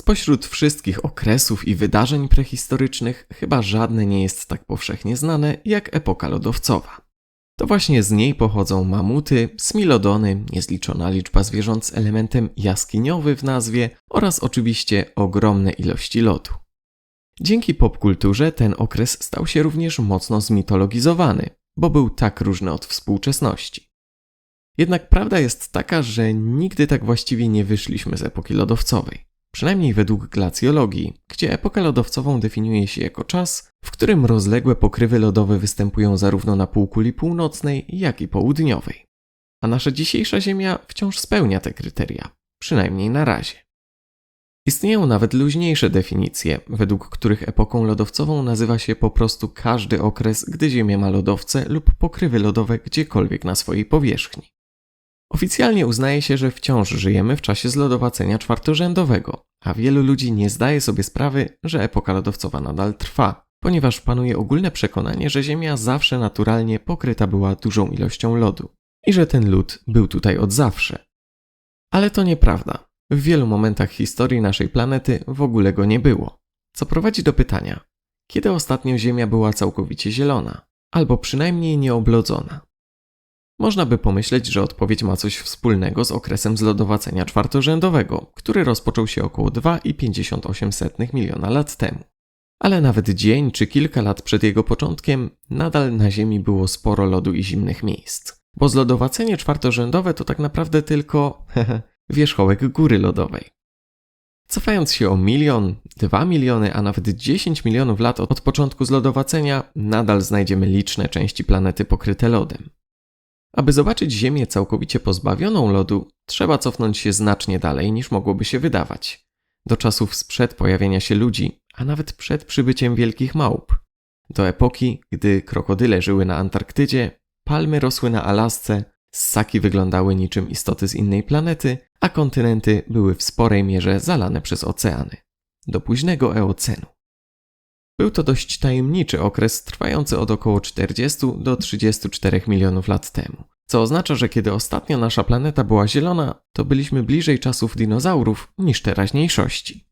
Spośród wszystkich okresów i wydarzeń prehistorycznych, chyba żadne nie jest tak powszechnie znane jak epoka lodowcowa. To właśnie z niej pochodzą mamuty, smilodony, niezliczona liczba zwierząt z elementem jaskiniowy w nazwie oraz oczywiście ogromne ilości lodu. Dzięki popkulturze ten okres stał się również mocno zmitologizowany, bo był tak różny od współczesności. Jednak prawda jest taka, że nigdy tak właściwie nie wyszliśmy z epoki lodowcowej. Przynajmniej według glacjologii, gdzie epokę lodowcową definiuje się jako czas, w którym rozległe pokrywy lodowe występują zarówno na półkuli północnej, jak i południowej. A nasza dzisiejsza Ziemia wciąż spełnia te kryteria, przynajmniej na razie. Istnieją nawet luźniejsze definicje, według których epoką lodowcową nazywa się po prostu każdy okres, gdy Ziemia ma lodowce lub pokrywy lodowe gdziekolwiek na swojej powierzchni. Oficjalnie uznaje się, że wciąż żyjemy w czasie zlodowacenia czwartorzędowego, a wielu ludzi nie zdaje sobie sprawy, że epoka lodowcowa nadal trwa, ponieważ panuje ogólne przekonanie, że Ziemia zawsze naturalnie pokryta była dużą ilością lodu i że ten lód był tutaj od zawsze. Ale to nieprawda. W wielu momentach historii naszej planety w ogóle go nie było. Co prowadzi do pytania, kiedy ostatnio Ziemia była całkowicie zielona, albo przynajmniej nieoblodzona? Można by pomyśleć, że odpowiedź ma coś wspólnego z okresem zlodowacenia czwartorzędowego, który rozpoczął się około 2,58 miliona lat temu. Ale nawet dzień czy kilka lat przed jego początkiem nadal na Ziemi było sporo lodu i zimnych miejsc. Bo zlodowacenie czwartorzędowe to tak naprawdę tylko wierzchołek góry lodowej. Cofając się o milion, dwa miliony, a nawet 10 milionów lat od początku zlodowacenia, nadal znajdziemy liczne części planety pokryte lodem. Aby zobaczyć Ziemię całkowicie pozbawioną lodu, trzeba cofnąć się znacznie dalej niż mogłoby się wydawać. Do czasów sprzed pojawienia się ludzi, a nawet przed przybyciem wielkich małp. Do epoki, gdy krokodyle żyły na Antarktydzie, palmy rosły na Alasce, ssaki wyglądały niczym istoty z innej planety, a kontynenty były w sporej mierze zalane przez oceany. Do późnego Eocenu. Był to dość tajemniczy okres trwający od około 40 do 34 milionów lat temu. Co oznacza, że kiedy ostatnio nasza planeta była zielona, to byliśmy bliżej czasów dinozaurów niż teraźniejszości.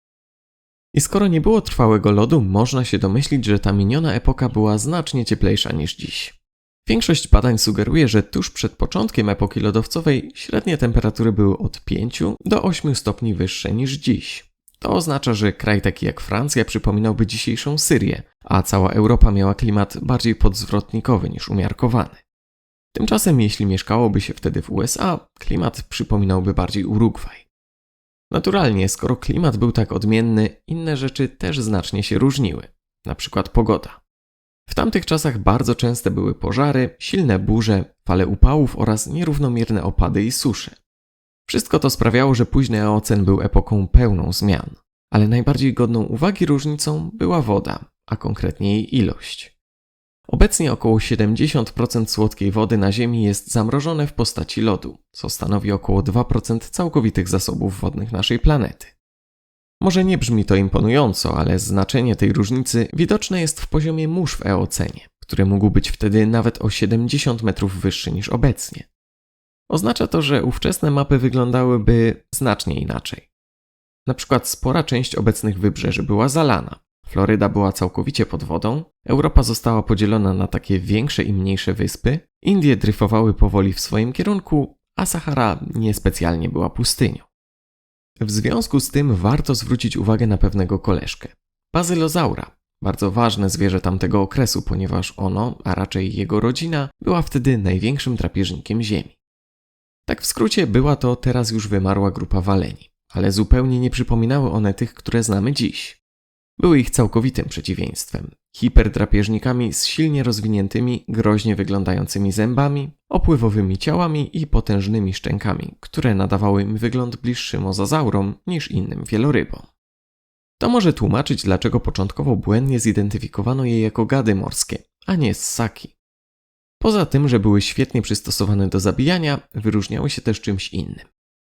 I skoro nie było trwałego lodu, można się domyślić, że ta miniona epoka była znacznie cieplejsza niż dziś. Większość badań sugeruje, że tuż przed początkiem epoki lodowcowej średnie temperatury były od 5 do 8 stopni wyższe niż dziś. To oznacza, że kraj taki jak Francja przypominałby dzisiejszą Syrię, a cała Europa miała klimat bardziej podzwrotnikowy niż umiarkowany. Tymczasem, jeśli mieszkałoby się wtedy w USA, klimat przypominałby bardziej Urugwaj. Naturalnie, skoro klimat był tak odmienny, inne rzeczy też znacznie się różniły, na przykład pogoda. W tamtych czasach bardzo częste były pożary, silne burze, fale upałów oraz nierównomierne opady i susze. Wszystko to sprawiało, że późny Eocen był epoką pełną zmian. Ale najbardziej godną uwagi różnicą była woda, a konkretnie jej ilość. Obecnie około 70% słodkiej wody na Ziemi jest zamrożone w postaci lodu, co stanowi około 2% całkowitych zasobów wodnych naszej planety. Może nie brzmi to imponująco, ale znaczenie tej różnicy widoczne jest w poziomie mórz w Eocenie, który mógł być wtedy nawet o 70 metrów wyższy niż obecnie. Oznacza to, że ówczesne mapy wyglądałyby znacznie inaczej. Na przykład spora część obecnych wybrzeży była zalana, Floryda była całkowicie pod wodą, Europa została podzielona na takie większe i mniejsze wyspy, Indie dryfowały powoli w swoim kierunku, a Sahara niespecjalnie była pustynią. W związku z tym warto zwrócić uwagę na pewnego koleżkę. Bazylozaura, bardzo ważne zwierzę tamtego okresu, ponieważ ono, a raczej jego rodzina, była wtedy największym drapieżnikiem Ziemi. Tak w skrócie była to teraz już wymarła grupa waleni, ale zupełnie nie przypominały one tych, które znamy dziś. Były ich całkowitym przeciwieństwem. Hiperdrapieżnikami z silnie rozwiniętymi, groźnie wyglądającymi zębami, opływowymi ciałami i potężnymi szczękami, które nadawały im wygląd bliższy mozazaurom niż innym wielorybom. To może tłumaczyć, dlaczego początkowo błędnie zidentyfikowano je jako gady morskie, a nie ssaki. Poza tym, że były świetnie przystosowane do zabijania, wyróżniały się też czymś innym.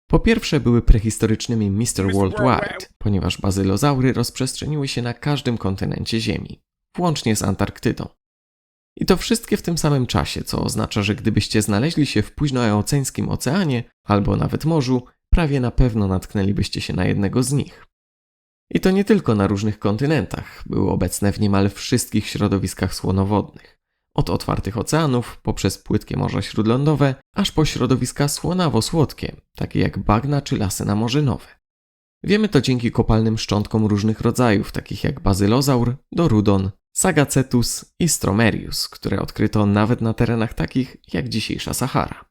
Po pierwsze, były prehistorycznymi Mr. Worldwide, ponieważ bazylozaury rozprzestrzeniły się na każdym kontynencie Ziemi, włącznie z Antarktydą. I to wszystkie w tym samym czasie, co oznacza, że gdybyście znaleźli się w późnoeoceńskim oceanie albo nawet morzu, prawie na pewno natknęlibyście się na jednego z nich. I to nie tylko na różnych kontynentach, były obecne w niemal wszystkich środowiskach słonowodnych. Od otwartych oceanów, poprzez płytkie morza śródlądowe, aż po środowiska słonawo-słodkie, takie jak bagna czy lasy namorzynowe. Wiemy to dzięki kopalnym szczątkom różnych rodzajów, takich jak bazylozaur, dorudon, sagacetus i stromerius, które odkryto nawet na terenach takich jak dzisiejsza Sahara.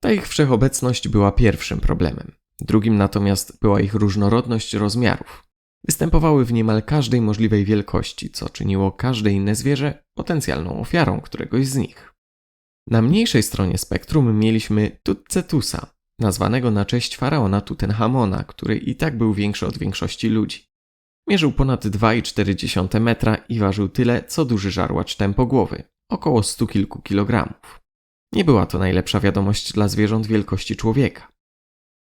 Ta ich wszechobecność była pierwszym problemem. Drugim natomiast była ich różnorodność rozmiarów. Występowały w niemal każdej możliwej wielkości, co czyniło każde inne zwierzę potencjalną ofiarą któregoś z nich. Na mniejszej stronie spektrum mieliśmy Tutcetusa, nazwanego na cześć faraona Tutenchamona, który i tak był większy od większości ludzi. Mierzył ponad 2,4 metra i ważył tyle, co duży żarłacz tempogłowy, około 100 kilku kilogramów. Nie była to najlepsza wiadomość dla zwierząt wielkości człowieka.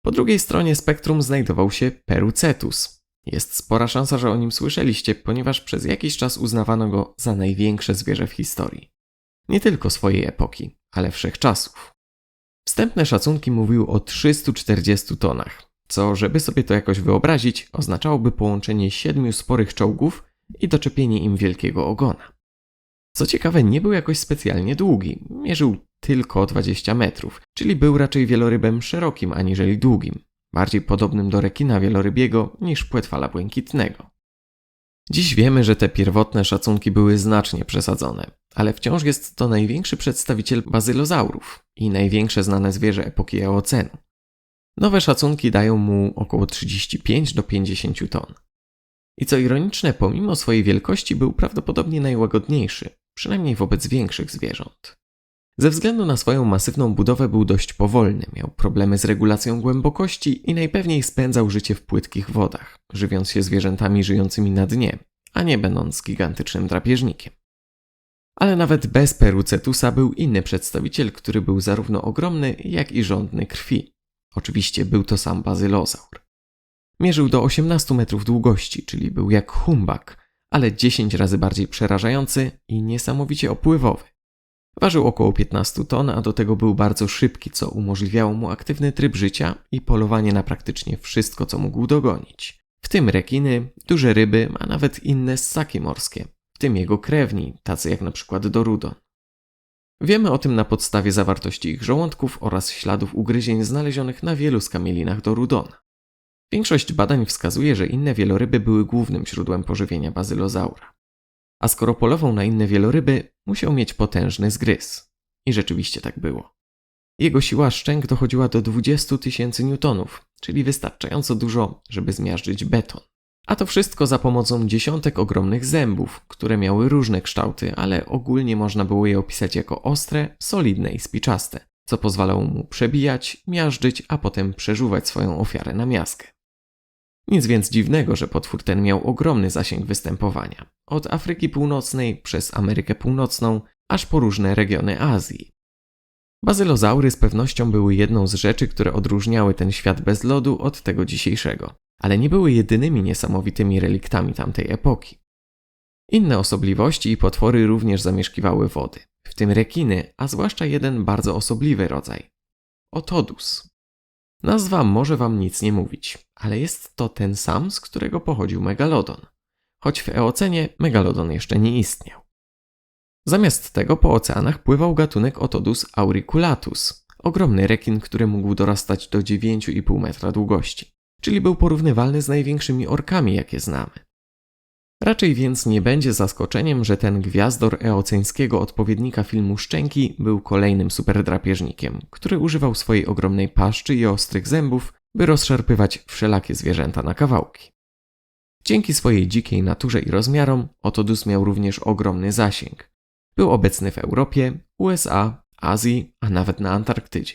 Po drugiej stronie spektrum znajdował się Perucetus. Jest spora szansa, że o nim słyszeliście, ponieważ przez jakiś czas uznawano go za największe zwierzę w historii. Nie tylko swojej epoki, ale wszechczasów. Wstępne szacunki mówiły o 340 tonach, co, żeby sobie to jakoś wyobrazić, oznaczałoby połączenie siedmiu sporych czołgów i doczepienie im wielkiego ogona. Co ciekawe, nie był jakoś specjalnie długi, mierzył tylko 20 metrów, czyli był raczej wielorybem szerokim aniżeli długim, bardziej podobnym do rekina wielorybiego niż płetwala błękitnego. Dziś wiemy, że te pierwotne szacunki były znacznie przesadzone, ale wciąż jest to największy przedstawiciel bazylozaurów i największe znane zwierzę epoki Eocenu. Nowe szacunki dają mu około 35 do 50 ton. I co ironiczne, pomimo swojej wielkości był prawdopodobnie najłagodniejszy, przynajmniej wobec większych zwierząt. Ze względu na swoją masywną budowę był dość powolny, miał problemy z regulacją głębokości i najpewniej spędzał życie w płytkich wodach, żywiąc się zwierzętami żyjącymi na dnie, a nie będąc gigantycznym drapieżnikiem. Ale nawet bez Perucetusa był inny przedstawiciel, który był zarówno ogromny, jak i żądny krwi. Oczywiście był to sam bazylozaur. Mierzył do 18 metrów długości, czyli był jak humbak, ale 10 razy bardziej przerażający i niesamowicie opływowy. Ważył około 15 ton, a do tego był bardzo szybki, co umożliwiało mu aktywny tryb życia i polowanie na praktycznie wszystko, co mógł dogonić. W tym rekiny, duże ryby, a nawet inne ssaki morskie, w tym jego krewni, tacy jak na przykład Dorudon. Wiemy o tym na podstawie zawartości ich żołądków oraz śladów ugryzień znalezionych na wielu skamielinach Dorudona. Większość badań wskazuje, że inne wieloryby były głównym źródłem pożywienia bazylozaura. A skoro polował na inne wieloryby, musiał mieć potężny zgryz. I rzeczywiście tak było. Jego siła szczęk dochodziła do 20 tysięcy newtonów, czyli wystarczająco dużo, żeby zmiażdżyć beton. A to wszystko za pomocą dziesiątek ogromnych zębów, które miały różne kształty, ale ogólnie można było je opisać jako ostre, solidne i spiczaste, co pozwalało mu przebijać, miażdżyć, a potem przeżuwać swoją ofiarę na miaskę. Nic więc dziwnego, że potwór ten miał ogromny zasięg występowania. Od Afryki Północnej przez Amerykę Północną, aż po różne regiony Azji. Bazylozaury z pewnością były jedną z rzeczy, które odróżniały ten świat bez lodu od tego dzisiejszego, ale nie były jedynymi niesamowitymi reliktami tamtej epoki. Inne osobliwości i potwory również zamieszkiwały wody, w tym rekiny, a zwłaszcza jeden bardzo osobliwy rodzaj Otodus. Nazwa może wam nic nie mówić, ale jest to ten sam, z którego pochodził megalodon, choć w Eocenie megalodon jeszcze nie istniał. Zamiast tego po oceanach pływał gatunek Otodus auriculatus, ogromny rekin, który mógł dorastać do 9,5 metra długości, czyli był porównywalny z największymi orkami, jakie znamy. Raczej więc nie będzie zaskoczeniem, że ten gwiazdor eoceńskiego odpowiednika filmu Szczęki był kolejnym superdrapieżnikiem, który używał swojej ogromnej paszczy i ostrych zębów, by rozszarpywać wszelakie zwierzęta na kawałki. Dzięki swojej dzikiej naturze i rozmiarom, Otodus miał również ogromny zasięg. Był obecny w Europie, USA, Azji, a nawet na Antarktydzie.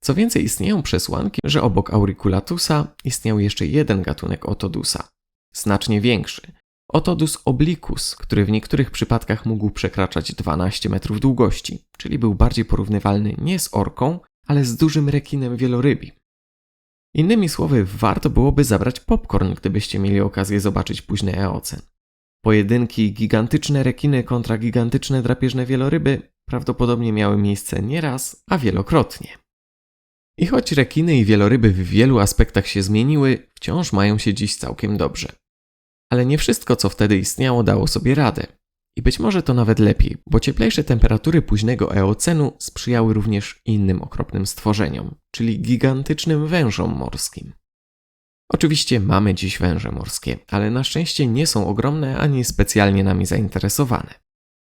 Co więcej, istnieją przesłanki, że obok Auriculatusa istniał jeszcze jeden gatunek Otodusa, znacznie większy. Otodus obliquus, który w niektórych przypadkach mógł przekraczać 12 metrów długości, czyli był bardziej porównywalny nie z orką, ale z dużym rekinem wielorybim. Innymi słowy, warto byłoby zabrać popcorn, gdybyście mieli okazję zobaczyć późny eocen. Pojedynki gigantyczne rekiny kontra gigantyczne drapieżne wieloryby prawdopodobnie miały miejsce nie raz, a wielokrotnie. I choć rekiny i wieloryby w wielu aspektach się zmieniły, wciąż mają się dziś całkiem dobrze. Ale nie wszystko, co wtedy istniało, dało sobie radę. I być może to nawet lepiej, bo cieplejsze temperatury późnego eocenu sprzyjały również innym okropnym stworzeniom, czyli gigantycznym wężom morskim. Oczywiście mamy dziś węże morskie, ale na szczęście nie są ogromne ani specjalnie nami zainteresowane.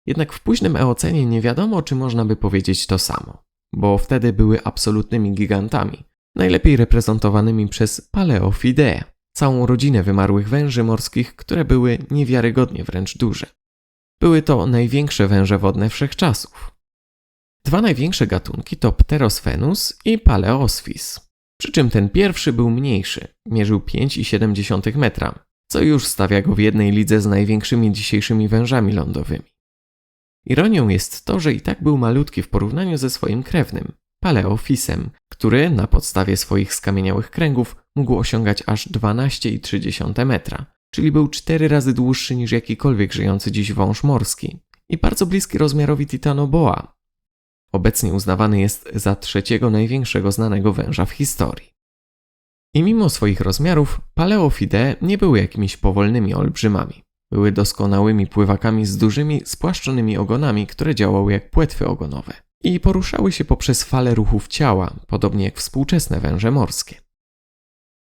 Jednak w późnym eocenie nie wiadomo, czy można by powiedzieć to samo, bo wtedy były absolutnymi gigantami, najlepiej reprezentowanymi przez Paleofideę, całą rodzinę wymarłych węży morskich, które były niewiarygodnie wręcz duże. Były to największe węże wodne wszechczasów. Dwa największe gatunki to Pterosphenus i Paleospis. Przy czym ten pierwszy był mniejszy, mierzył 5,7 metra, co już stawia go w jednej lidze z największymi dzisiejszymi wężami lądowymi. Ironią jest to, że i tak był malutki w porównaniu ze swoim krewnym, Paleofisem, który na podstawie swoich skamieniałych kręgów mógł osiągać aż 12,3 metra, czyli był cztery razy dłuższy niż jakikolwiek żyjący dziś wąż morski i bardzo bliski rozmiarowi Titanoboa. Obecnie uznawany jest za trzeciego największego znanego węża w historii. I mimo swoich rozmiarów, paleofide nie były jakimiś powolnymi olbrzymami. Były doskonałymi pływakami z dużymi, spłaszczonymi ogonami, które działały jak płetwy ogonowe i poruszały się poprzez fale ruchów ciała, podobnie jak współczesne węże morskie.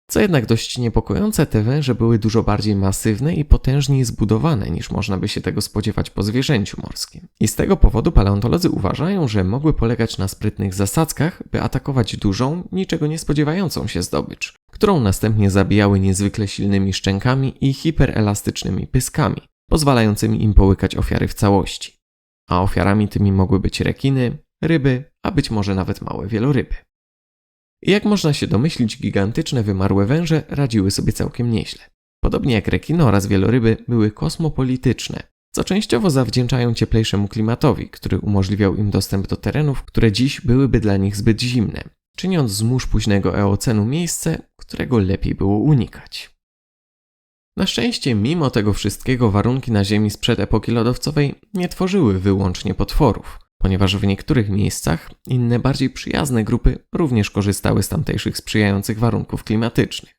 Co jednak dość niepokojące, te węże były dużo bardziej masywne i potężniej zbudowane niż można by się tego spodziewać po zwierzęciu morskim. I z tego powodu paleontolodzy uważają, że mogły polegać na sprytnych zasadzkach, by atakować dużą, niczego nie spodziewającą się zdobycz, którą następnie zabijały niezwykle silnymi szczękami i hiperelastycznymi pyskami, pozwalającymi im połykać ofiary w całości. A ofiarami tymi mogły być rekiny, ryby, a być może nawet małe wieloryby. Jak można się domyślić, gigantyczne wymarłe węże radziły sobie całkiem nieźle. Podobnie jak rekiny oraz wieloryby były kosmopolityczne, co częściowo zawdzięczają cieplejszemu klimatowi, który umożliwiał im dostęp do terenów, które dziś byłyby dla nich zbyt zimne, czyniąc z mórz późnego eocenu miejsce, którego lepiej było unikać. Na szczęście, mimo tego wszystkiego, warunki na Ziemi sprzed epoki lodowcowej nie tworzyły wyłącznie potworów ponieważ w niektórych miejscach inne bardziej przyjazne grupy również korzystały z tamtejszych sprzyjających warunków klimatycznych.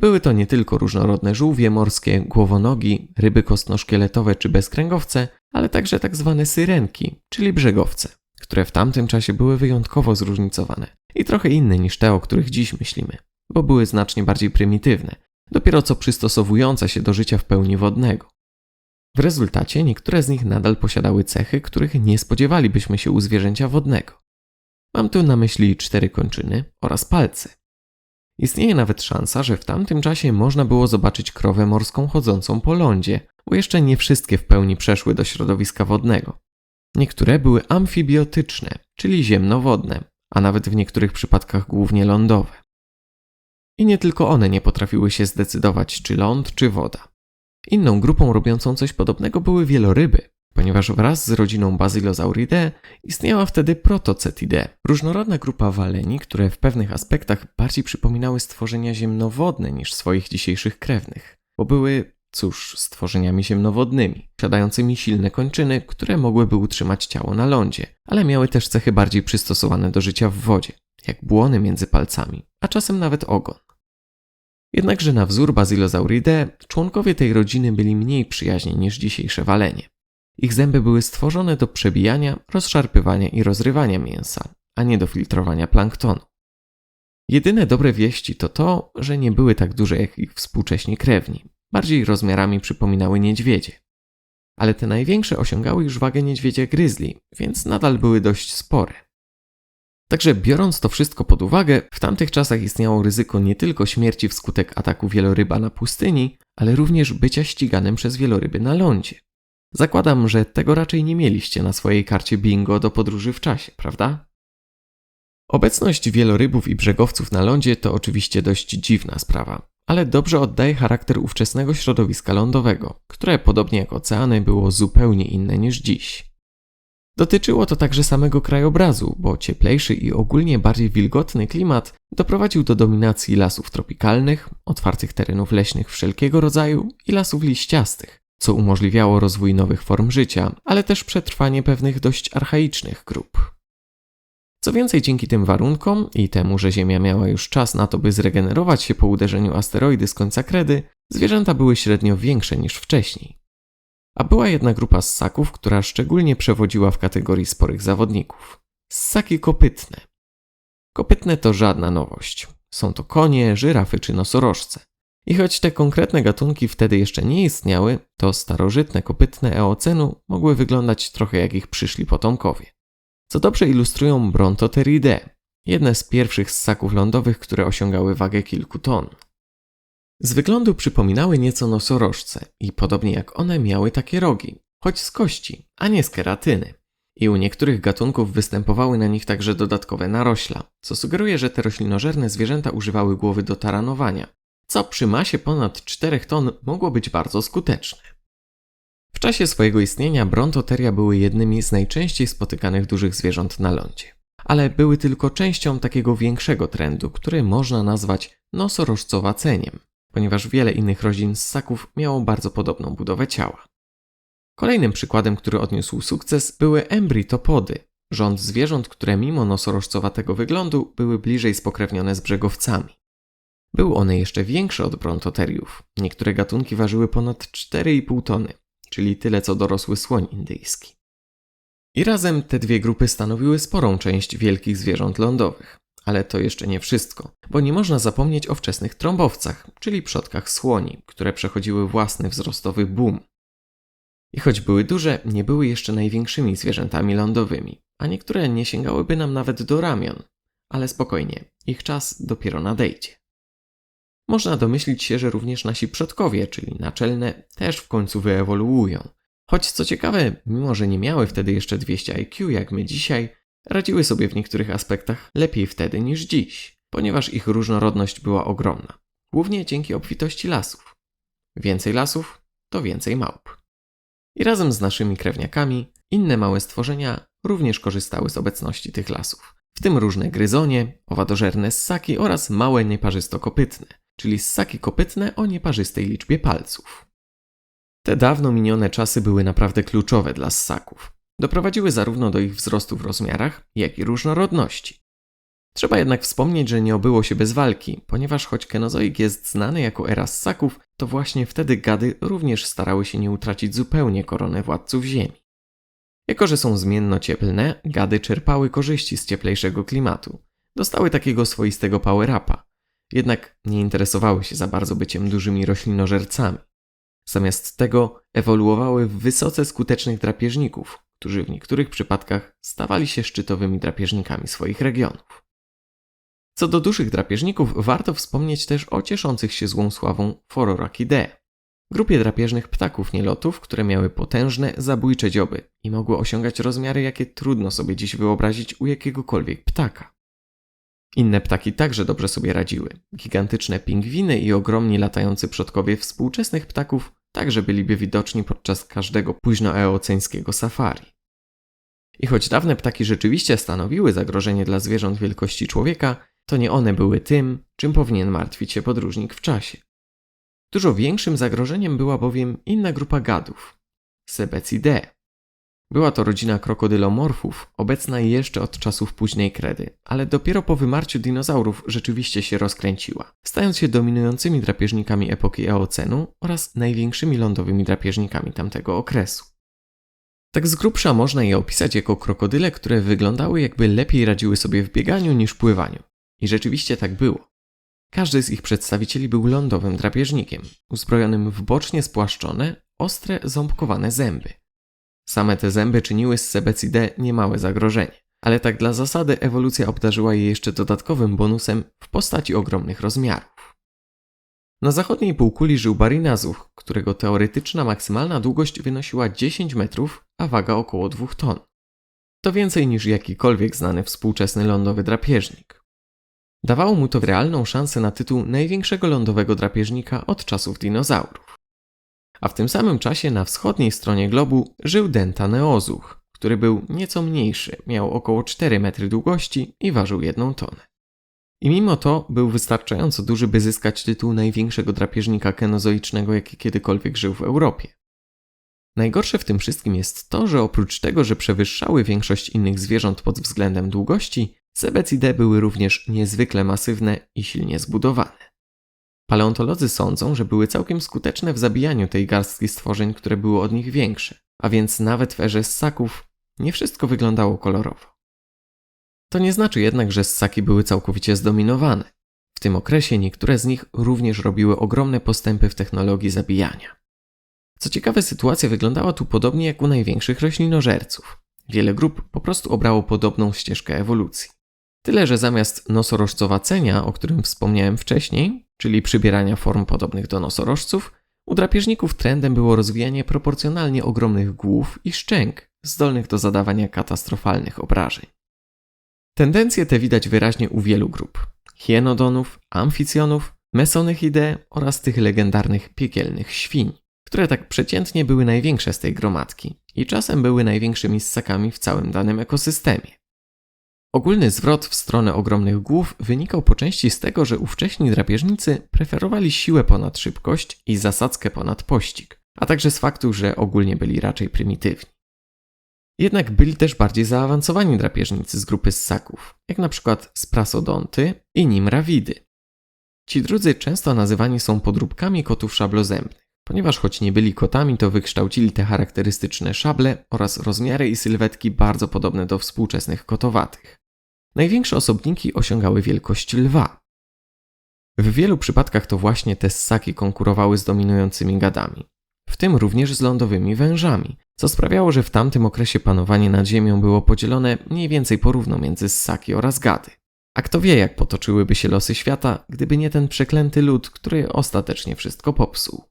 Były to nie tylko różnorodne żółwie morskie, głowonogi, ryby kostnoszkieletowe czy bezkręgowce, ale także tak zwane syrenki, czyli brzegowce, które w tamtym czasie były wyjątkowo zróżnicowane i trochę inne niż te, o których dziś myślimy, bo były znacznie bardziej prymitywne, dopiero co przystosowujące się do życia w pełni wodnego. W rezultacie niektóre z nich nadal posiadały cechy, których nie spodziewalibyśmy się u zwierzęcia wodnego. Mam tu na myśli cztery kończyny oraz palce. Istnieje nawet szansa, że w tamtym czasie można było zobaczyć krowę morską chodzącą po lądzie, bo jeszcze nie wszystkie w pełni przeszły do środowiska wodnego. Niektóre były amfibiotyczne, czyli ziemnowodne, a nawet w niektórych przypadkach głównie lądowe. I nie tylko one nie potrafiły się zdecydować, czy ląd, czy woda. Inną grupą robiącą coś podobnego były wieloryby, ponieważ wraz z rodziną Basilosauridae istniała wtedy Protocetidae, różnorodna grupa waleni, które w pewnych aspektach bardziej przypominały stworzenia ziemnowodne niż swoich dzisiejszych krewnych, bo były, cóż, stworzeniami ziemnowodnymi, posiadającymi silne kończyny, które mogłyby utrzymać ciało na lądzie, ale miały też cechy bardziej przystosowane do życia w wodzie, jak błony między palcami, a czasem nawet ogon. Jednakże na wzór Basilosauridae członkowie tej rodziny byli mniej przyjaźni niż dzisiejsze walenie. Ich zęby były stworzone do przebijania, rozszarpywania i rozrywania mięsa, a nie do filtrowania planktonu. Jedyne dobre wieści to to, że nie były tak duże jak ich współcześni krewni, bardziej rozmiarami przypominały niedźwiedzie. Ale te największe osiągały już wagę niedźwiedzia grizzly, więc nadal były dość spore. Także biorąc to wszystko pod uwagę, w tamtych czasach istniało ryzyko nie tylko śmierci wskutek ataku wieloryba na pustyni, ale również bycia ściganym przez wieloryby na lądzie. Zakładam, że tego raczej nie mieliście na swojej karcie bingo do podróży w czasie, prawda? Obecność wielorybów i brzegowców na lądzie to oczywiście dość dziwna sprawa, ale dobrze oddaje charakter ówczesnego środowiska lądowego, które podobnie jak oceany było zupełnie inne niż dziś. Dotyczyło to także samego krajobrazu, bo cieplejszy i ogólnie bardziej wilgotny klimat doprowadził do dominacji lasów tropikalnych, otwartych terenów leśnych wszelkiego rodzaju i lasów liściastych, co umożliwiało rozwój nowych form życia, ale też przetrwanie pewnych dość archaicznych grup. Co więcej, dzięki tym warunkom i temu, że Ziemia miała już czas na to, by zregenerować się po uderzeniu asteroidy z końca kredy, zwierzęta były średnio większe niż wcześniej. A była jedna grupa ssaków, która szczególnie przewodziła w kategorii sporych zawodników. Ssaki kopytne. Kopytne to żadna nowość. Są to konie, żyrafy czy nosorożce. I choć te konkretne gatunki wtedy jeszcze nie istniały, to starożytne kopytne eocenu mogły wyglądać trochę jak ich przyszli potomkowie. Co dobrze ilustrują Brontoteridae, jedne z pierwszych ssaków lądowych, które osiągały wagę kilku ton. Z wyglądu przypominały nieco nosorożce i podobnie jak one miały takie rogi, choć z kości, a nie z keratyny. I u niektórych gatunków występowały na nich także dodatkowe narośla, co sugeruje, że te roślinożerne zwierzęta używały głowy do taranowania, co przy masie ponad 4 ton mogło być bardzo skuteczne. W czasie swojego istnienia brontoteria były jednymi z najczęściej spotykanych dużych zwierząt na lądzie, ale były tylko częścią takiego większego trendu, który można nazwać nosorożcowaceniem, ponieważ wiele innych rodzin ssaków miało bardzo podobną budowę ciała. Kolejnym przykładem, który odniósł sukces, były embrytopody, rząd zwierząt, które mimo nosorożcowatego wyglądu były bliżej spokrewnione z brzegowcami. Były one jeszcze większe od brontoteriów. Niektóre gatunki ważyły ponad 4,5 tony, czyli tyle co dorosły słoń indyjski. I razem te dwie grupy stanowiły sporą część wielkich zwierząt lądowych. Ale to jeszcze nie wszystko, bo nie można zapomnieć o wczesnych trąbowcach, czyli przodkach słoni, które przechodziły własny wzrostowy boom. I choć były duże, nie były jeszcze największymi zwierzętami lądowymi, a niektóre nie sięgałyby nam nawet do ramion. Ale spokojnie, ich czas dopiero nadejdzie. Można domyślić się, że również nasi przodkowie, czyli naczelne, też w końcu wyewoluują. Choć co ciekawe, mimo że nie miały wtedy jeszcze 200 IQ jak my dzisiaj, radziły sobie w niektórych aspektach lepiej wtedy niż dziś, ponieważ ich różnorodność była ogromna, głównie dzięki obfitości lasów. Więcej lasów to więcej małp. I razem z naszymi krewniakami inne małe stworzenia również korzystały z obecności tych lasów, w tym różne gryzonie, owadożerne ssaki oraz małe nieparzystokopytne, czyli ssaki kopytne o nieparzystej liczbie palców. Te dawno minione czasy były naprawdę kluczowe dla ssaków. Doprowadziły zarówno do ich wzrostu w rozmiarach, jak i różnorodności. Trzeba jednak wspomnieć, że nie obyło się bez walki, ponieważ choć kenozoik jest znany jako era ssaków, to właśnie wtedy gady również starały się nie utracić zupełnie koronę władców Ziemi. Jako, że są zmienno cieplne, gady czerpały korzyści z cieplejszego klimatu. Dostały takiego swoistego power-upa, jednak nie interesowały się za bardzo byciem dużymi roślinożercami. Zamiast tego ewoluowały w wysoce skutecznych drapieżników, którzy w niektórych przypadkach stawali się szczytowymi drapieżnikami swoich regionów. Co do dużych drapieżników, warto wspomnieć też o cieszących się złą sławą Phororhacidae, grupie drapieżnych ptaków nielotów, które miały potężne, zabójcze dzioby i mogły osiągać rozmiary, jakie trudno sobie dziś wyobrazić u jakiegokolwiek ptaka. Inne ptaki także dobrze sobie radziły. Gigantyczne pingwiny i ogromni latający przodkowie współczesnych ptaków także byliby widoczni podczas każdego późnoeoceńskiego safari. I choć dawne ptaki rzeczywiście stanowiły zagrożenie dla zwierząt wielkości człowieka, to nie one były tym, czym powinien martwić się podróżnik w czasie. Dużo większym zagrożeniem była bowiem inna grupa gadów Sebecidae. Była to rodzina krokodylomorfów, obecna jeszcze od czasów późnej kredy, ale dopiero po wymarciu dinozaurów rzeczywiście się rozkręciła, stając się dominującymi drapieżnikami epoki Eocenu oraz największymi lądowymi drapieżnikami tamtego okresu. Tak z grubsza można je opisać jako krokodyle, które wyglądały jakby lepiej radziły sobie w bieganiu niż pływaniu. I rzeczywiście tak było. Każdy z ich przedstawicieli był lądowym drapieżnikiem, uzbrojonym w bocznie spłaszczone, ostre, ząbkowane zęby. Same te zęby czyniły z Sebecidae niemałe zagrożenie, ale tak dla zasady ewolucja obdarzyła je jeszcze dodatkowym bonusem w postaci ogromnych rozmiarów. Na zachodniej półkuli żył Barinazuch, którego teoretyczna maksymalna długość wynosiła 10 metrów, a waga około 2 ton. To więcej niż jakikolwiek znany współczesny lądowy drapieżnik. Dawało mu to realną szansę na tytuł największego lądowego drapieżnika od czasów dinozaurów a w tym samym czasie na wschodniej stronie globu żył Dentaneozuch, który był nieco mniejszy, miał około 4 metry długości i ważył jedną tonę. I mimo to był wystarczająco duży, by zyskać tytuł największego drapieżnika kenozoicznego, jaki kiedykolwiek żył w Europie. Najgorsze w tym wszystkim jest to, że oprócz tego, że przewyższały większość innych zwierząt pod względem długości, Sebecidae były również niezwykle masywne i silnie zbudowane. Paleontolodzy sądzą, że były całkiem skuteczne w zabijaniu tej garstki stworzeń, które były od nich większe, a więc nawet w erze ssaków nie wszystko wyglądało kolorowo. To nie znaczy jednak, że ssaki były całkowicie zdominowane. W tym okresie niektóre z nich również robiły ogromne postępy w technologii zabijania. Co ciekawe, sytuacja wyglądała tu podobnie jak u największych roślinożerców. Wiele grup po prostu obrało podobną ścieżkę ewolucji. Tyle, że zamiast nosorożcowacenia, o którym wspomniałem wcześniej, czyli przybierania form podobnych do nosorożców, u drapieżników trendem było rozwijanie proporcjonalnie ogromnych głów i szczęk, zdolnych do zadawania katastrofalnych obrażeń. Tendencje te widać wyraźnie u wielu grup: hienodonów, amficjonów, mesonychidae oraz tych legendarnych piekielnych świń, które tak przeciętnie były największe z tej gromadki i czasem były największymi ssakami w całym danym ekosystemie. Ogólny zwrot w stronę ogromnych głów wynikał po części z tego, że ówcześni drapieżnicy preferowali siłę ponad szybkość i zasadzkę ponad pościg, a także z faktu, że ogólnie byli raczej prymitywni. Jednak byli też bardziej zaawansowani drapieżnicy z grupy ssaków, jak na przykład sprasodonty i nimrawidy. Ci drudzy często nazywani są podróbkami kotów szablozębnych, ponieważ choć nie byli kotami, to wykształcili te charakterystyczne szable oraz rozmiary i sylwetki bardzo podobne do współczesnych kotowatych. Największe osobniki osiągały wielkość lwa. W wielu przypadkach to właśnie te ssaki konkurowały z dominującymi gadami, w tym również z lądowymi wężami, co sprawiało, że w tamtym okresie panowanie nad ziemią było podzielone mniej więcej porówno między ssaki oraz gady. A kto wie, jak potoczyłyby się losy świata, gdyby nie ten przeklęty lud, który ostatecznie wszystko popsuł.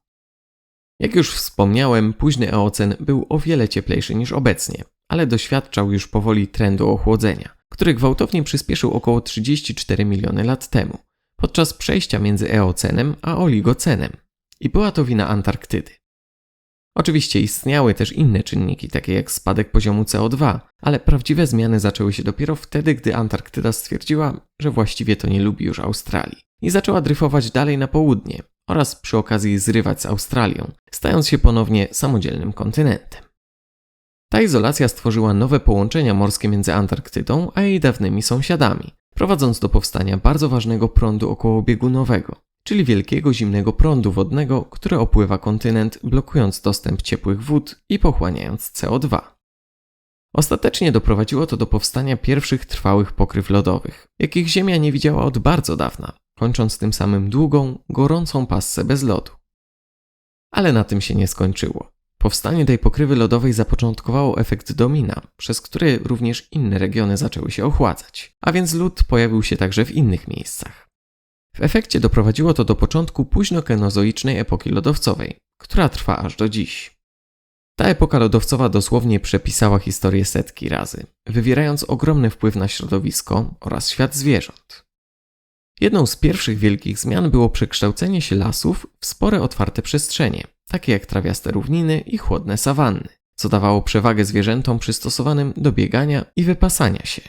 Jak już wspomniałem, późny Eocen był o wiele cieplejszy niż obecnie, ale doświadczał już powoli trendu ochłodzenia, który gwałtownie przyspieszył około 34 miliony lat temu, podczas przejścia między Eocenem a Oligocenem. I była to wina Antarktydy. Oczywiście istniały też inne czynniki, takie jak spadek poziomu CO2, ale prawdziwe zmiany zaczęły się dopiero wtedy, gdy Antarktyda stwierdziła, że właściwie to nie lubi już Australii i zaczęła dryfować dalej na południe oraz przy okazji zrywać z Australią, stając się ponownie samodzielnym kontynentem. Ta izolacja stworzyła nowe połączenia morskie między Antarktydą a jej dawnymi sąsiadami, prowadząc do powstania bardzo ważnego prądu okołobiegunowego, czyli wielkiego zimnego prądu wodnego, który opływa kontynent, blokując dostęp ciepłych wód i pochłaniając CO2. Ostatecznie doprowadziło to do powstania pierwszych trwałych pokryw lodowych, jakich Ziemia nie widziała od bardzo dawna, kończąc tym samym długą, gorącą passę bez lodu. Ale na tym się nie skończyło. Powstanie tej pokrywy lodowej zapoczątkowało efekt domina, przez który również inne regiony zaczęły się ochładzać, a więc lód pojawił się także w innych miejscach. W efekcie doprowadziło to do początku późnokenozoicznej epoki lodowcowej, która trwa aż do dziś. Ta epoka lodowcowa dosłownie przepisała historię setki razy, wywierając ogromny wpływ na środowisko oraz świat zwierząt. Jedną z pierwszych wielkich zmian było przekształcenie się lasów w spore otwarte przestrzenie, takie jak trawiaste równiny i chłodne sawanny, co dawało przewagę zwierzętom przystosowanym do biegania i wypasania się.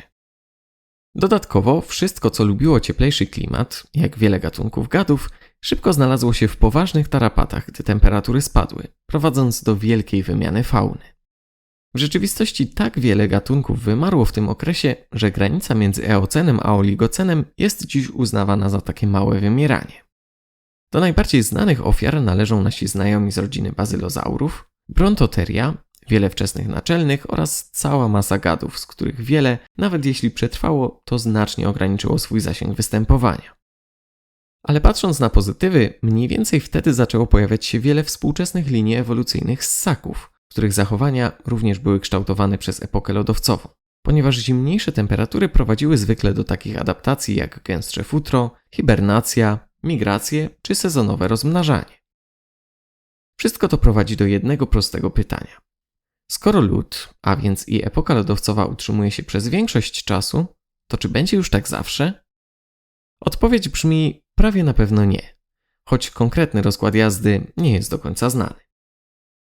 Dodatkowo wszystko, co lubiło cieplejszy klimat, jak wiele gatunków gadów, szybko znalazło się w poważnych tarapatach, gdy temperatury spadły, prowadząc do wielkiej wymiany fauny. W rzeczywistości tak wiele gatunków wymarło w tym okresie, że granica między Eocenem a Oligocenem jest dziś uznawana za takie małe wymieranie. Do najbardziej znanych ofiar należą nasi znajomi z rodziny bazylozaurów, Brontoteria, wiele wczesnych naczelnych oraz cała masa gadów, z których wiele, nawet jeśli przetrwało, to znacznie ograniczyło swój zasięg występowania. Ale patrząc na pozytywy, mniej więcej wtedy zaczęło pojawiać się wiele współczesnych linii ewolucyjnych ssaków, których zachowania również były kształtowane przez epokę lodowcową, ponieważ zimniejsze temperatury prowadziły zwykle do takich adaptacji jak gęstsze futro, hibernacja, migracje czy sezonowe rozmnażanie. Wszystko to prowadzi do jednego prostego pytania. Skoro lód, a więc i epoka lodowcowa utrzymuje się przez większość czasu, to czy będzie już tak zawsze? Odpowiedź brzmi prawie na pewno nie, choć konkretny rozkład jazdy nie jest do końca znany.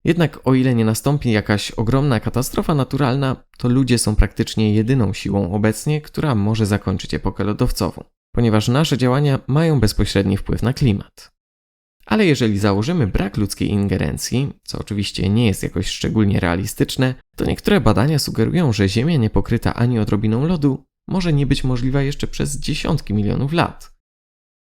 Jednak o ile nie nastąpi jakaś ogromna katastrofa naturalna, to ludzie są praktycznie jedyną siłą obecnie, która może zakończyć epokę lodowcową, ponieważ nasze działania mają bezpośredni wpływ na klimat. Ale jeżeli założymy brak ludzkiej ingerencji, co oczywiście nie jest jakoś szczególnie realistyczne, to niektóre badania sugerują, że Ziemia nie pokryta ani odrobiną lodu może nie być możliwa jeszcze przez dziesiątki milionów lat.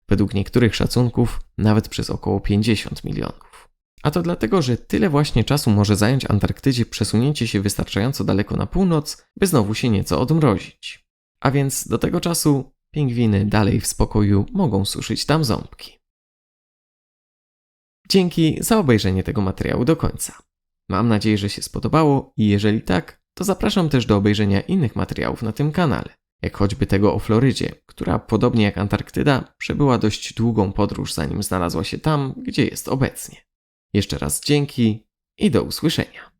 Według niektórych szacunków nawet przez około 50 milionów. A to dlatego, że tyle właśnie czasu może zająć Antarktydzie przesunięcie się wystarczająco daleko na północ, by znowu się nieco odmrozić. A więc do tego czasu pingwiny dalej w spokoju mogą suszyć tam ząbki. Dzięki za obejrzenie tego materiału do końca. Mam nadzieję, że się spodobało i jeżeli tak, to zapraszam też do obejrzenia innych materiałów na tym kanale, jak choćby tego o Florydzie, która podobnie jak Antarktyda przebyła dość długą podróż zanim znalazła się tam, gdzie jest obecnie. Jeszcze raz dzięki i do usłyszenia.